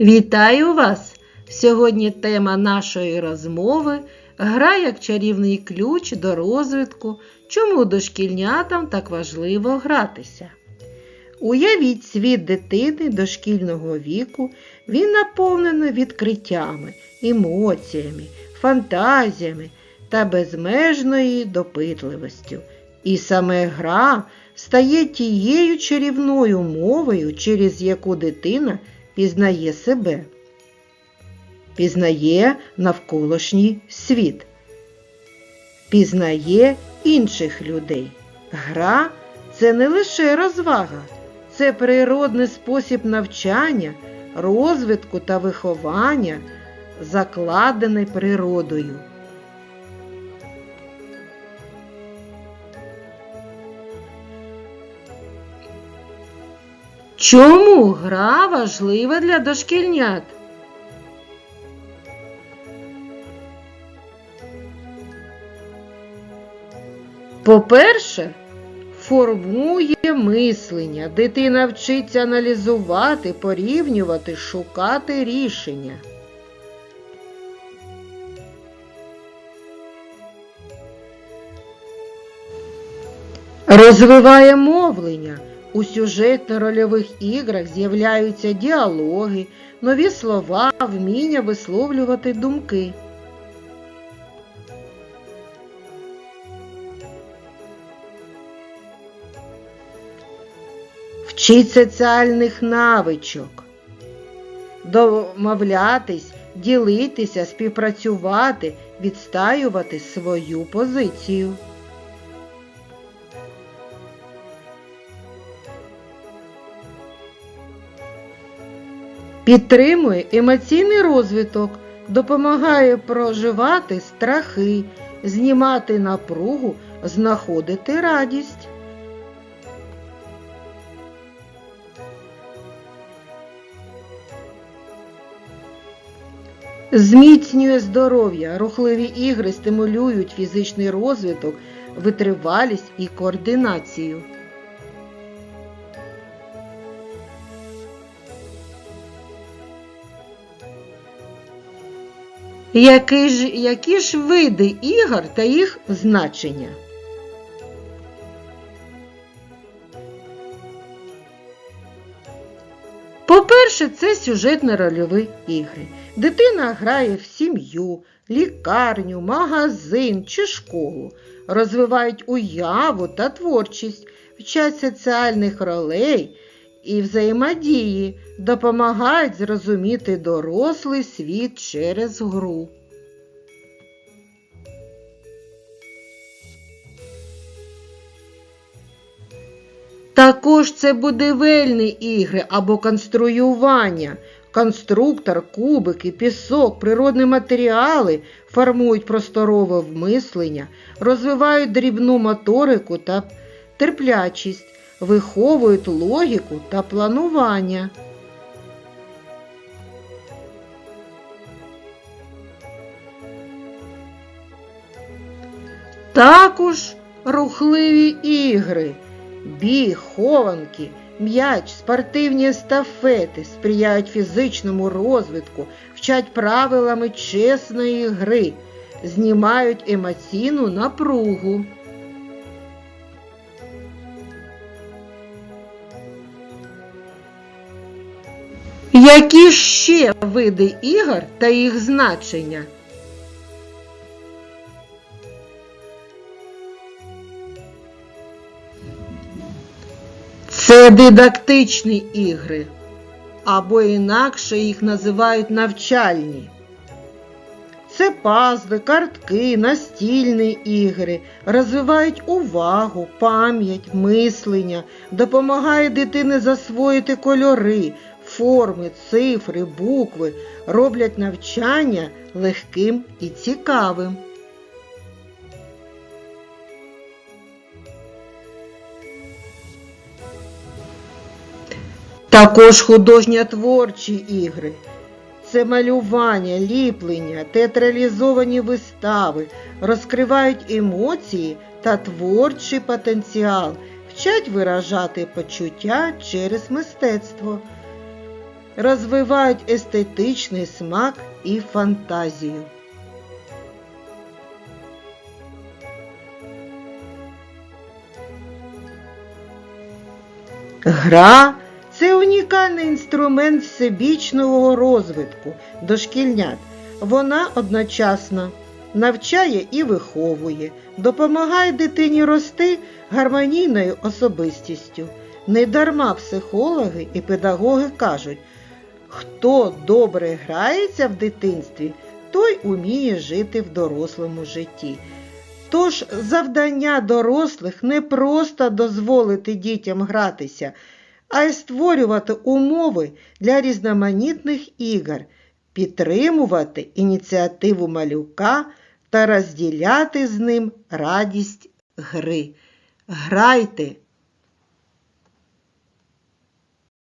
Вітаю вас! Сьогодні тема нашої розмови гра як чарівний ключ до розвитку, чому дошкільнятам так важливо гратися. Уявіть світ дитини дошкільного віку, він наповнений відкриттями, емоціями, фантазіями та безмежною допитливостю. І саме гра стає тією чарівною мовою, через яку дитина пізнає себе, пізнає навколишній світ, пізнає інших людей. Гра це не лише розвага, це природний спосіб навчання, розвитку та виховання, закладений природою. Чому гра важлива для дошкільнят? По-перше, формує мислення. Дитина вчиться аналізувати, порівнювати, шукати рішення. Розвиває мовлення. У сюжетно-рольових іграх з'являються діалоги, нові слова, вміння висловлювати думки. Вчить соціальних навичок, домовлятись, ділитися, співпрацювати, відстаювати свою позицію. Підтримує емоційний розвиток, допомагає проживати страхи, знімати напругу, знаходити радість. Зміцнює здоров'я, рухливі ігри стимулюють фізичний розвиток, витривалість і координацію. Які ж, які ж види ігор та їх значення? По-перше, це сюжетно-рольові ігри. Дитина грає в сім'ю, лікарню, магазин чи школу, розвивають уяву та творчість, вчать соціальних ролей і взаємодії, допомагають зрозуміти дорослий світ через гру. Також це будівельні ігри або конструювання. Конструктор, кубики, пісок, природні матеріали формують просторове мислення, розвивають дрібну моторику та терплячість, виховують логіку та планування. Також рухливі ігри, біг, хованки, м'яч, спортивні естафети сприяють фізичному розвитку, вчать правилами чесної гри, знімають емоційну напругу. Які ще види ігор та їх значення? Це дидактичні ігри, або інакше їх називають навчальні. Це пазли, картки, настільні ігри, розвивають увагу, пам'ять, мислення, допомагають дитині засвоїти кольори, форми, цифри, букви, роблять навчання легким і цікавим. Також художньо-творчі ігри. Це малювання, ліплення, театралізовані вистави, розкривають емоції та творчий потенціал, вчать виражати почуття через мистецтво. Розвивають естетичний смак і фантазію. Гра це унікальний інструмент всебічного розвитку дошкільнят. Вона одночасно навчає і виховує, допомагає дитині рости гармонійною особистістю. Недарма психологи і педагоги кажуть, хто добре грається в дитинстві, той уміє жити в дорослому житті. Тож завдання дорослих не просто дозволити дітям гратися, а й створювати умови для різноманітних ігор, підтримувати ініціативу малюка та розділяти з ним радість гри. Грайте,